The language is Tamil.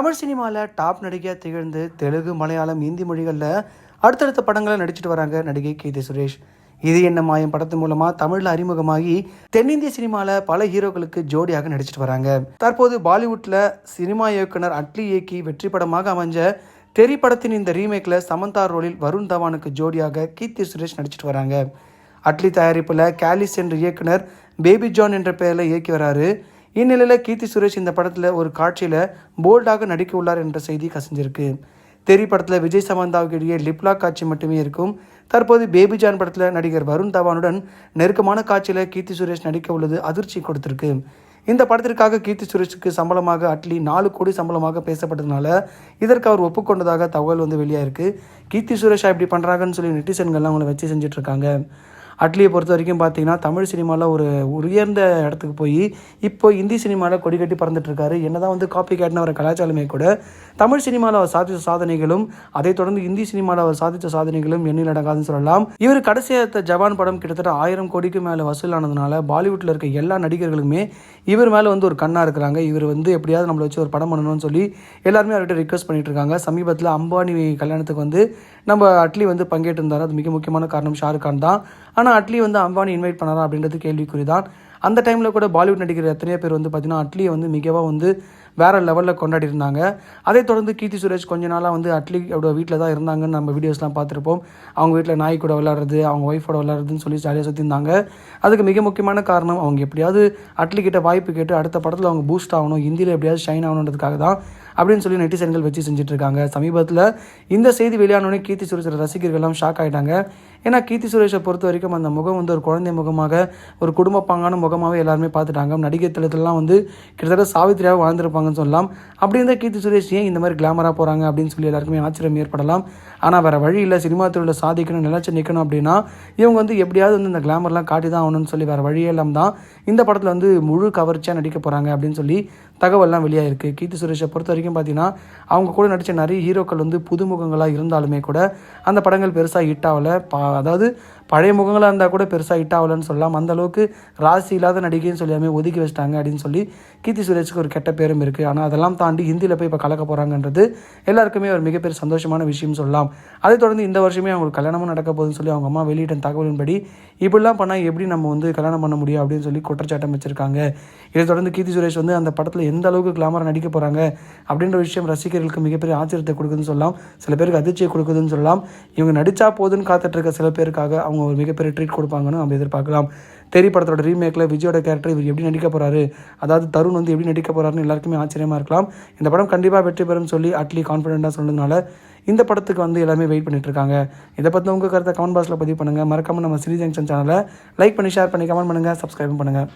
தமிழ் சினிமாவில் டாப் நடிகையாக திகழ்ந்து தெலுங்கு மலையாளம் இந்தி மொழிகளில் அடுத்தடுத்த படங்களை நடிச்சிட்டு வராங்க நடிகை கீர்த்தி சுரேஷ். இது என்ன மாயம் படத்து மூலமாக தமிழில் அறிமுகமாகி தென்னிந்திய சினிமாவில் பல ஹீரோக்களுக்கு ஜோடியாக நடிச்சிட்டு வராங்க. தற்போது பாலிவுட்டில் சினிமா இயக்குனர் அட்லி இயக்கி வெற்றி படமாக அமைஞ்ச தெரி படத்தின் இந்த ரீமேக்கில் சமந்தா ரோலில் வருண் தவானுக்கு ஜோடியாக கீர்த்தி சுரேஷ் நடிச்சிட்டு வராங்க. அட்லி தயாரிப்பில் கேலிஸ் என்ற இயக்குனர் பேபி ஜான் என்ற பெயரில் இயக்கி வராரு. இந்நிலையில் கீர்த்தி சுரேஷ் இந்த படத்தில் ஒரு காட்சியில் போல்டாக நடிக்க உள்ளார் என்ற செய்தி கசிஞ்சிருக்கு. தெரி படத்தில் விஜய் சமந்தாவுக்கு இடையே லிப்லாக் காட்சி மட்டுமே இருக்கும். தற்போது பேபி ஜான் படத்தில் நடிகர் வருண் தவானுடன் நெருக்கமான காட்சியில் கீர்த்தி சுரேஷ் நடிக்க உள்ளது அதிர்ச்சி கொடுத்திருக்கு. இந்த படத்திற்காக கீர்த்தி சுரேஷுக்கு சம்பளமாக அட்லி நாலு கோடி சம்பளமாக பேசப்பட்டதுனால இதற்கு அவர் ஒப்புக்கொண்டதாக தகவல் வந்து வெளியாயிருக்கு. கீர்த்தி சுரேஷா இப்படி பண்ணுறாங்கன்னு சொல்லி நெட்டிசன்கள்லாம் அவங்கள வச்சு செஞ்சுட்ருக்காங்க அட்லியை பொறுத்த வரைக்கும் பார்த்தீங்கன்னா தமிழ் சினிமாவில் ஒரு உயர்ந்த இடத்துக்கு போய் இப்போ இந்தி சினிமாவில் கொடி கட்டி பறந்துட்டுருக்காரு. என்ன என்னதான் வந்து காப்பி கேட்டின ஒரு கலாச்சாரமே கூட தமிழ் சினிமாவில் அவர் சாதித்த சாதனைகளும் அதைத் தொடர்ந்து இந்தி சினிமாவில் அவர் சாதித்த சாதனைகளும் எண்ணில் அடங்காதுன்னு சொல்லலாம். இவர் கடைசியாக ஜவான் படம் கிட்டத்தட்ட ஆயிரம் கோடிக்கு மேலே வசூலானதுனால பாலிவுட்டில் இருக்க எல்லா நடிகர்களுமே இவர் மேலே வந்து ஒரு கண்ணாக இருக்கிறாங்க. இவர் வந்து எப்படியாவது நம்மளை வச்சு ஒரு படம் பண்ணணும்னு சொல்லி எல்லாருமே அவர்கிட்ட ரிக்வஸ்ட் பண்ணிட்டு இருக்காங்க சமீபத்தில் அம்பானி கல்யாணத்துக்கு வந்து நம்ம அட்லி வந்து பங்கேற்றிருந்தார். அது மிக முக்கியமான காரணம் ஷாருக் கான் தான். ஆனால் அட்லி வந்து அம்பானி இன்வைட் பண்ணாரா அப்படின்றது கேள்விக்குறி தான் அந்த டைமில் கூட பாலிவுட் நடிகர் எத்தனையோ பேர் வந்து பார்த்தீங்கன்னா அட்லியை வந்து மிகவாக வந்து வேறு லெவலில் கொண்டாடி இருந்தாங்க அதை தொடர்ந்து கீர்த்தி சுரேஷ் கொஞ்ச நாளாக வந்து அட்லி அவ்வளோ வீட்டில் தான் இருந்தாங்கன்னு நம்ம வீடியோஸ்லாம் பார்த்துருப்போம். அவங்க வீட்டில் நாய் கூட விளாட்றது அவங்க ஒய்ஃபோட விளாட்றதுன்னு சொல்லி ஜாலியாக சுற்றிருந்தாங்க அதுக்கு மிக முக்கியமான காரணம் அவங்க எப்படியாவது அட்லி கிட்ட வாய்ப்பு கேட்டு அடுத்த படத்தில் அவங்க பூஸ்ட் ஆகணும் ஹிந்தியில் எப்படியாவது ஷைன் ஆகணுன்றதுக்காக தான் அப்படின்னு சொல்லி நெட்டிசன்கள் வச்சு செஞ்சுட்டு இருக்காங்க. சமீபத்தில் இந்த செய்தி வெளியானோடனே கீர்த்தி சுரேஷோட ரசிகர்கள்லாம் ஷாக் ஆகிட்டாங்க ஏன்னா கீர்த்தி சுரேஷை பொறுத்த வரைக்கும் அந்த முகம் வந்து ஒரு குழந்தை முகமாக ஒரு குடும்ப பாங்கான முகமாகவே எல்லாருமே பார்த்துட்டாங்க. நடிகை தளத்திலலாம் வந்து கிட்டத்தட்ட சாவித்திரியாக வாழ்ந்திருப்பாங்கன்னு சொல்லலாம். அப்படி இருந்தால் கீர்த்தி சுரேஷ் ஏன் இந்த மாதிரி கிளாமராக போகிறாங்க அப்படின்னு சொல்லி எல்லாருக்குமே ஆச்சரியம் ஏற்படலாம். ஆனால் வேறு வழி இல்லை சினிமா துறையில் சாதிக்கணும் நிலச்சி நிற்கணும் அப்படின்னா இவங்க வந்து எப்படியாவது வந்து இந்த கிளாமர்லாம் காட்டி தான் ஆகணும்னு சொல்லி வேறு வழியே இல்லாமல் தான் இந்த படத்தில் வந்து முழு கவர்ச்சியாக நடிக்க போகிறாங்க அப்படின்னு சொல்லி தகவல்லாம் வெளியாகிருக்கு கீர்த்தி சுரேஷை பொறுத்த வரைக்கும் பார்த்தீங்கன்னா அவங்க கூட நடித்த நிறைய ஹீரோக்கள் வந்து புதுமுகங்களாக இருந்தாலுமே கூட அந்த படங்கள் பெருசாக ஹிட் ஆகலை. பா அதாவது பழைய முகங்களாக இருந்தால் கூட பெருசாக ஹிட் ஆகலன்னு சொல்லலாம். அந்த அளவுக்கு ராசி இல்லாத நடிகைன்னு சொல்லாமல் ஒதுக்கி வச்சிட்டாங்க அப்படின்னு சொல்லி கீர்த்தி சுரேஷுக்கு ஒரு கெட்ட பேரும் இருக்குது ஆனால் அதெல்லாம் தாண்டி ஹிந்தியில் போய் இப்போ கலக்க போகிறாங்கன்றது எல்லாருக்குமே ஒரு மிகப்பெரிய சந்தோஷமான விஷயம் சொல்லலாம். அதை தொடர்ந்து இந்த வருஷமே அவங்களுக்கு கல்யாணமும் நடக்க போகுதுன்னு சொல்லி அவங்க அம்மா வெளியிட்ட தகவலின்படி இப்படிலாம் பண்ணால் எப்படி நம்ம வந்து கல்யாணம் பண்ண முடியும் அப்படின்னு சொல்லி குற்றச்சாட்டம் வச்சுருக்காங்க. இதை தொடர்ந்து கீர்த்தி சுரேஷ் வந்து அந்த படத்தில் எந்த அளவுக்கு கிளாமராக நடிக்க போகிறாங்க அப்படின்ற விஷயம் ரசிகர்களுக்கு மிகப்பெரிய ஆச்சரியத்தை கொடுக்குதுன்னு சொல்லலாம். சில பேருக்கு அதிர்ச்சியை கொடுக்குதுன்னு சொல்லலாம். இவங்க நடித்தா போதுன்னு காத்துட்டு இருக்க சில பேருக்காக அவங்க ஒரு மிகப்பெரிய ட்ரீட் கொடுப்பாங்கன்னு நம்ம எதிர்பார்க்கலாம். தெரி படத்தோட ரீமேக்கில் விஜயோட கேரக்டர் இவர் எப்படி நடிக்க போகிறாரு அதாவது தருண் வந்து எப்படி நடிக்க போகிறாருன்னு எல்லாருக்குமே ஆச்சரியமாக இருக்கலாம். இந்த படம் கண்டிப்பாக வெற்றி பெறும் சொல்லி அட்லி கான்ஃபிடென்ட்டாக சொன்னதுனால இந்த படத்துக்கு வந்து எல்லாமே வெயிட் பண்ணிட்டு இருக்காங்க. இதை பற்றி உங்கள் கருத்தை கமெண்ட் பாக்ஸில் பதிவு பண்ணுங்கள் மறக்காமல் நம்ம சிறி ஜங்ஷன் சேனலை லைக் பண்ணி ஷேர் பண்ணி கமெண்ட் பண்ணுங்கள் சப்ஸ்கிரைப் பண்ணுங்கள்